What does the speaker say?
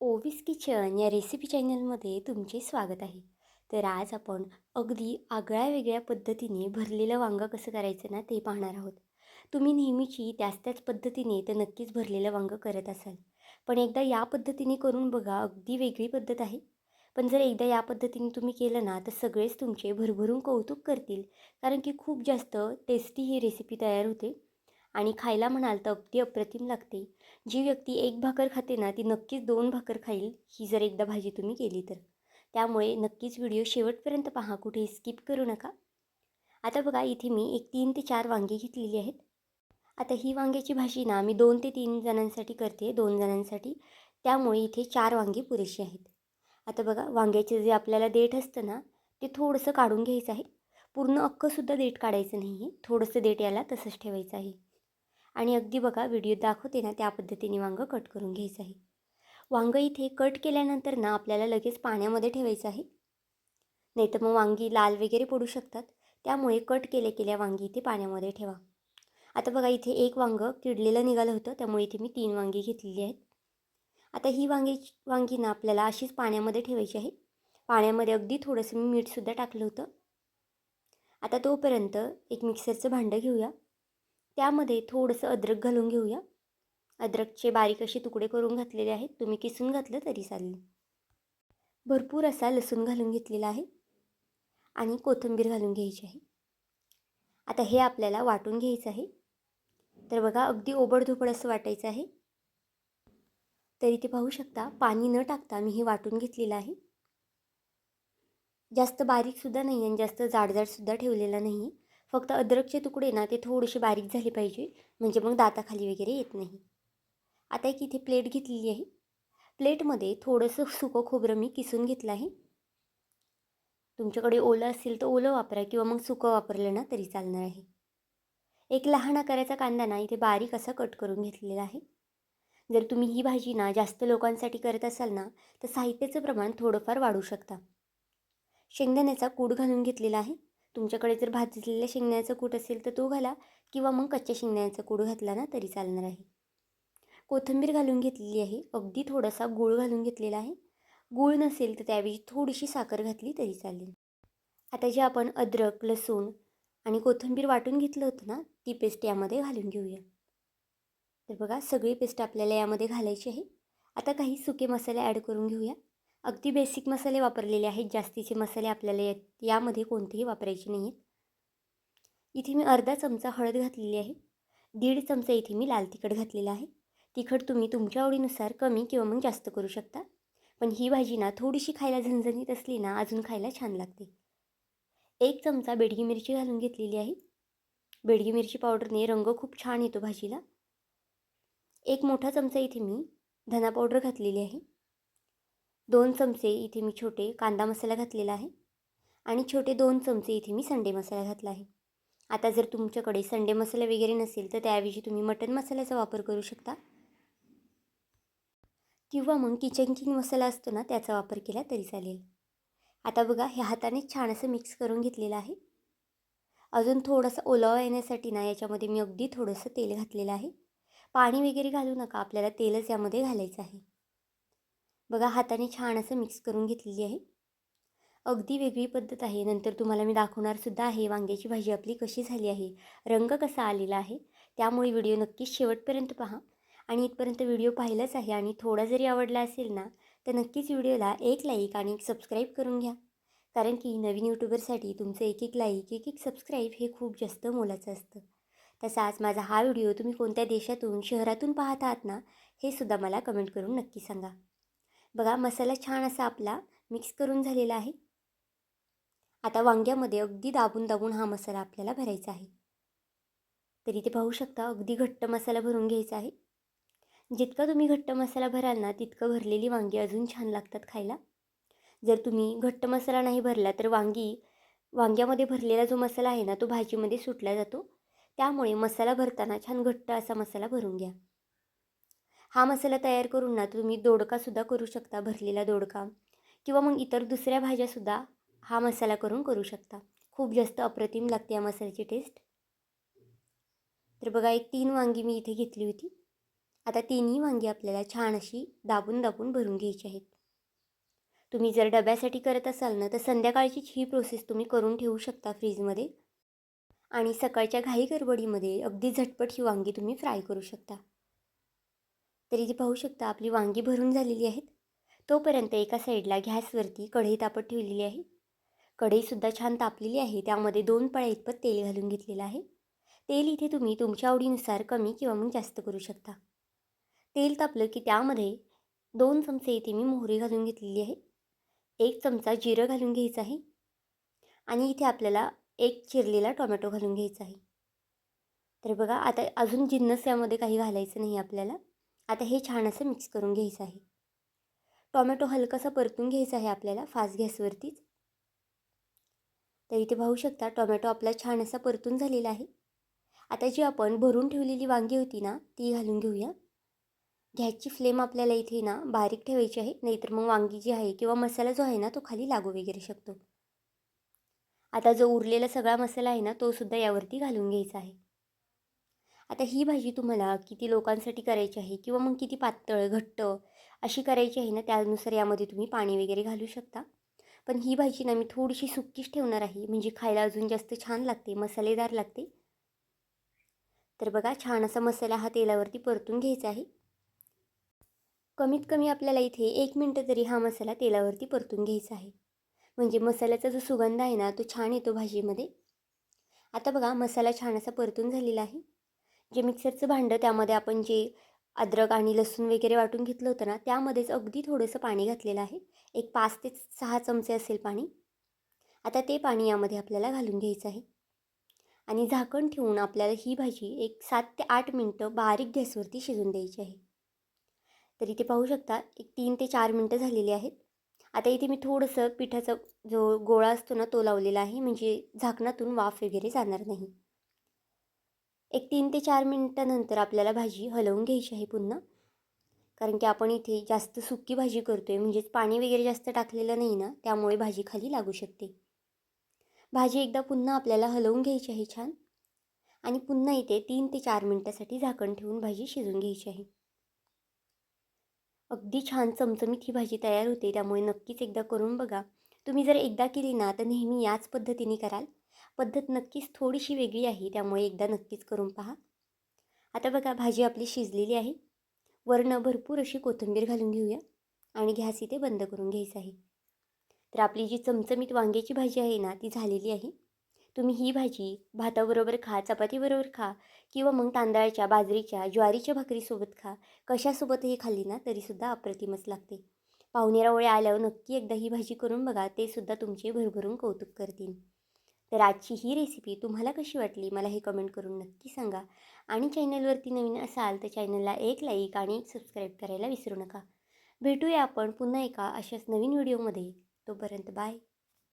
Ovis kitchen या recipe चॅनलमध्ये तुमचे स्वागत आहे. तर आज आपण अगदी आगळ्या वेगळ्या पद्धतीने भरलेलं वांगं कसं करायचं ना ते पाहणार आहोत. तुम्ही नेहमीची त्याच त्याच पद्धतीने तर नक्कीच भरलेलं वांगं करत असाल. पण एकदा या पद्धतीने करून बघा अगदी वेगळी पद्धत आहे. पण जर एकदा या पद्धतीने तुम्ही केलं ना तर सगळेच तुमचे भरभरून कौतुक करतील. कारण की खूप जास्त टेस्टी ही रेसिपी तयार होते. आणि खायला म्हणाल तर अगदी अप्रतिम लागते. जी व्यक्ती एक भाकर खाते ना ती नक्कीच दोन भाकर खाईल ही जर एकदा भाजी तुम्ही केली तर. त्यामुळे नक्कीच व्हिडिओ शेवटपर्यंत पहा कुठे स्किप करू नका. आता बघा इथे मी एक तीन ते चार वांगी घेतलेली आहेत. आता ही वांग्याची भाजी ना मी दोन ते तीन जणांसाठी करते दोन जणांसाठी. त्यामुळे इथे चार वांगी पुरेशी आहेत. आता बघा वांग्याचे जे आपल्याला देठ असतं ना ते थोडंसं काढून घ्यायचं आहे. पूर्ण अख्खंसुद्धा देठ काढायचं नाही आहे थोडंसं देठ याला तसंच ठेवायचं आहे. आणि अगदी बघा व्हिडिओ दाखवते ना त्या पद्धतीने वांगं कट करून घ्यायचं आहे. वांगं इथे कट केल्यानंतर ना आपल्याला लगेच पाण्यामध्ये ठेवायचं आहे. नाही तर मग वांगी लाल वगैरे पडू शकतात. त्यामुळे कट केल्या केल्या वांगी इथे पाण्यामध्ये ठेवा. आता बघा इथे एक वांगं किडलेलं निघालं होतं त्यामुळे इथे मी तीन वांगी घेतलेली आहेत. आता ही वांगी वांगी ना आपल्याला अशीच पाण्यामध्ये ठेवायची आहे. पाण्यामध्ये अगदी थोडंसं मी मीठसुद्धा टाकलं होतं. आता तोपर्यंत एक मिक्सरचं भांडं घेऊया. त्यामध्ये थोडंसं अद्रक घालून घेऊया. अद्रकचे बारीक असे तुकडे करून घातलेले आहेत. तुम्ही किसून घातलं तरी चालेल. भरपूर असा लसूण घालून घेतलेला आहे. आणि कोथिंबीर घालून घ्यायची आहे. आता हे आपल्याला वाटून घ्यायचं आहे. तर बघा अगदी ओबडधोबड असं वाटायचं आहे. तरी ते पाहू शकता पाणी न टाकता मी हे वाटून घेतलेलं आहे. जास्त बारीकसुद्धा नाही आणि जास्त जाडजाडसुद्धा ठेवलेला नाही आहे फक्त अद्रकचे तुकडे ना ते थोडेसे बारीक झाले पाहिजे. म्हणजे मग दाताखाली वगैरे येत नाही. आता एक इथे प्लेट घेतलेली आहे. प्लेटमध्ये थोडंसं सुकं खोबरं मी किसून घेतलं आहे. तुमच्याकडे ओलं असेल तर ओलं वापरा किंवा मग सुकं वापरलं ना तरी चालणार आहे. एक लहान आकाराचा कांदा ना इथे बारीक असा कट करून घेतलेला आहे. जर तुम्ही ही भाजी ना जास्त लोकांसाठी करत असाल ना तर साहित्याचं प्रमाण थोडंफार वाढू शकता. शेंगदाण्याचा कूड घालून घेतलेला आहे. तुमच्याकडे जर भाजलेल्या शेंगण्याचं कूट असेल तर तो घाला किंवा मग कच्च्या शेंगण्याचा कूट घातला ना तरी चालणार आहे. कोथिंबीर घालून घेतलेली आहे. अगदी थोडासा गूळ घालून घेतलेला आहे. गूळ नसेल तर त्याऐवजी थोडीशी साखर घातली तरी चालेल. आता जे आपण अद्रक लसूण आणि कोथिंबीर वाटून घेतलं होतं ना ती पेस्ट यामध्ये घालून घेऊया. तर बघा सगळी पेस्ट आपल्याला यामध्ये घालायची आहे. आता काही सुके मसाले ॲड करून घेऊया. अगदी बेसिक मसाले वापरलेले आहेत. जास्तीचे मसाले आपल्याला यामध्ये कोणतेही वापरायचे नाही आहेत इथे मी अर्धा चमचा हळद घातलेली आहे. दीड चमचा इथे मी लाल तिखट घातलेला आहे. तिखट तुम्ही तुमच्या आवडीनुसार कमी किंवा मग जास्त करू शकता. पण ही भाजी ना थोडीशी खायला झणझणीत असली ना अजून खायला छान लागते. एक चमचा बेडगी मिरची घालून घेतलेली आहे. बेडगी मिरची पावडरने रंग खूप छान येतो भाजीला. एक मोठा चमचा इथे मी धना पावडर घातलेली आहे. दोन चमचे इथे मी छोटे कांदा मसाला घातलेला आहे आणि छोटे दोन चमचे इथे मी संडे मसाला घातला आहे. आता जर तुमच्याकडे संडे मसाला वगैरे नसेल तर त्याऐवजी तुम्ही मटन मसाल्याचा वापर करू शकता. किंवा मग किचन किंग मसाला असतो ना त्याचा वापर केला तरी चालेल. आता बघा ह्या हाताने छान असं मिक्स करून घेतलेलं आहे. अजून थोडंसं ओलावा येण्यासाठी ना याच्यामध्ये मी अगदी थोडंसं तेल घातलेलं आहे. पाणी वगैरे घालू नका आपल्याला तेलच यामध्ये घालायचं आहे. बघा हाताने छान असं मिक्स करून घेतलेली आहे. अगदी वेगळी पद्धत आहे. नंतर तुम्हाला मी दाखवणारसुद्धा आहे वांग्याची भाजी आपली कशी झाली आहे रंग कसा आलेला आहे त्यामुळे व्हिडिओ नक्कीच शेवटपर्यंत पहा. आणि इथपर्यंत व्हिडिओ पाहिलाच आहे आणि थोडा जरी आवडला असेल ना तर नक्कीच व्हिडिओला एक लाईक आणि एक सबस्क्राईब करून घ्या. कारण की नवीन यूट्यूबरसाठी तुमचं एक एक लाईक एक एक सबस्क्राईब हे खूप जास्त मोलाचं असतं. तसाच माझा हा व्हिडिओ तुम्ही कोणत्या देशातून शहरातून पाहत आहात ना हे सुद्धा मला कमेंट करून नक्की सांगा. बघा मसाला छान असा आपला मिक्स करून झालेला आहे. आता वांग्यामध्ये अगदी दाबून दाबून हा मसाला आपल्याला भरायचा आहे. तरी ते पाहू शकता अगदी घट्ट मसाला भरून घ्यायचा आहे. जितका तुम्ही घट्ट मसाला भराल ना तितकं भरलेली वांगी अजून छान लागतात खायला. जर तुम्ही घट्ट मसाला नाही भरला तर वांगी वांग्यामध्ये भरलेला जो मसाला आहे ना तो भाजीमध्ये सुटला जातो. त्यामुळे मसाला भरताना छान घट्ट असा मसाला भरून घ्या. हा मसाला तयार करून ना तुम्ही दोडकासुद्धा करू शकता भरलेला दोडका. किंवा मग इतर दुसऱ्या भाज्यासुद्धा हा मसाला करून करू शकता. खूप जास्त अप्रतिम लागते या मसाल्याची टेस्ट तर बघा एक तीन वांगी मी इथे घेतली होती. आता तिन्ही वांगी आपल्याला छान अशी दाबून दाबून भरून घ्यायची आहेत. तुम्ही जर डब्यासाठी करत असाल ना तर संध्याकाळचीच ही प्रोसेस तुम्ही करून ठेवू शकता फ्रीजमध्ये आणि सकाळच्या घाई गडबडीमध्ये अगदी झटपट ही वांगी तुम्ही फ्राय करू शकता. तर इथे पाहू शकता आपली वांगी भरून झालेली आहेत. तोपर्यंत एका साईडला गॅसवरती कढई तापत ठेवलेली आहे. कढईसुद्धा छान तापलेली आहे. त्यामध्ये दोन पळ्या इतपत तेल घालून घेतलेलं आहे. तेल इथे तुम्ही तुमच्या आवडीनुसार कमी किंवा मग जास्त करू शकता. तेल तापलं की त्यामध्ये दोन चमचे इथे मी मोहरी घालून घेतलेली आहे. एक चमचा जिरं घालून घ्यायचं आहे. आणि इथे आपल्याला एक चिरलेला टोमॅटो घालून घ्यायचा आहे. तर बघा आता अजून जिन्नस यामध्ये काही घालायचं नाही आपल्याला. आता हे छान असं मिक्स करून घ्यायचं आहे. टोमॅटो हलकासा परतून घ्यायचा आहे आपल्याला फास्ट गॅसवरतीच. तर इथे पाहू शकता टोमॅटो आपला छान असा परतून झालेला आहे. आता जी आपण भरून ठेवलेली वांगी होती ना ती घालून घेऊया. गॅसची फ्लेम आपल्याला इथे ना बारीक ठेवायची आहे नाहीतर मग वांगी जी आहे किंवा मसाला जो आहे ना तो खाली लागू वगैरे शकतो. आता जो उरलेला सगळा मसाला आहे ना तो सुद्धा यावरती घालून घ्यायचा आहे. आता ही भाजी तुम्हाला किती लोकांसाठी करायची आहे किंवा मग किती पातळ घट्ट अशी करायची आहे ना त्यानुसार यामध्ये तुम्ही पाणी वगैरे घालू शकता. पण ही भाजी ना मी थोडीशी सुक्कीच ठेवणार आहे. म्हणजे खायला अजून जास्त छान लागते मसालेदार लागते. तर बघा छान असा मसाला हा तेलावरती परतून घ्यायचा आहे. कमीत कमी आपल्याला इथे एक मिनटं तरी हा मसाला तेलावरती परतून घ्यायचा आहे. म्हणजे मसाल्याचा जो सुगंध आहे ना तो छान येतो भाजीमध्ये. आता बघा मसाला छान असा परतून झालेला आहे. जे मिक्सरचं भांडं त्यामध्ये आपण जे अद्रक आणि लसूण वगैरे वाटून घेतलं होतं ना त्यामध्येच अगदी थोडंसं पाणी घातलेलं आहे. एक पाच ते सहा चमचे असेल पाणी. आता ते पाणी यामध्ये आपल्याला घालून घ्यायचं आहे. आणि झाकण ठेवून आपल्याला ही भाजी एक सात ते आठ मिनटं बारीक गॅसवरती शिजून द्यायची आहे. तर इथे पाहू शकता एक तीन ते चार मिनटं झालेली आहेत. आता इथे मी थोडंसं पिठाचा जो गोळा असतो ना तो लावलेला आहे. म्हणजे झाकणातून वाफ वगैरे जाणार नाही. एक तीन ते चार मिनटानंतर आपल्याला भाजी हलवून घ्यायची आहे पुन्हा. कारण की आपण इथे जास्त सुकी भाजी करतो आहे म्हणजेच पाणी वगैरे जास्त टाकलेलं नाही ना त्यामुळे भाजी खाली लागू शकते. भाजी एकदा पुन्हा आपल्याला हलवून घ्यायची आहे छान. आणि पुन्हा इथे तीन ते चार मिनटासाठी झाकण ठेवून भाजी शिजून घ्यायची आहे. अगदी छान चमचमीत ही भाजी तयार होते त्यामुळे नक्कीच एकदा करून बघा. तुम्ही जर एकदा केली ना तर नेहमी याच पद्धतीने कराल. पद्धत नक्कीच थोडीशी वेगळी आहे त्यामुळे एकदा नक्कीच करून पहा. आता बघा भाजी आपली शिजलेली आहे. वरणं भरपूर अशी कोथिंबीर घालून घेऊया आणि गॅस इथे बंद करून घ्यायचं आहे. तर आपली जी चमचमीत वांग्याची भाजी आहे ना ती झालेली आहे. तुम्ही ही भाजी भाताबरोबर खा चपातीबरोबर खा किंवा मग तांदळाच्या बाजरीच्या ज्वारीच्या भाकरीसोबत खा. कशासोबतही खाल्ली ना तरीसुद्धा अप्रतिमच लागते. पाहुणेरावळे आल्यावर नक्की एकदा ही भाजी करून बघा ते सुद्धा तुमचे भरभरून कौतुक करतील. तर आजची ही रेसिपी तुम्हाला कशी वाटली? मला हे कमेंट करून नक्की सांगा. आणि चॅनलवरती नवीन असाल तर चॅनलला एक लाईक आणि एक सबस्क्राईब करायला विसरू नका. भेटूया आपण पुन्हा एका अशाच नवीन व्हिडिओमध्ये तोपर्यंत बाय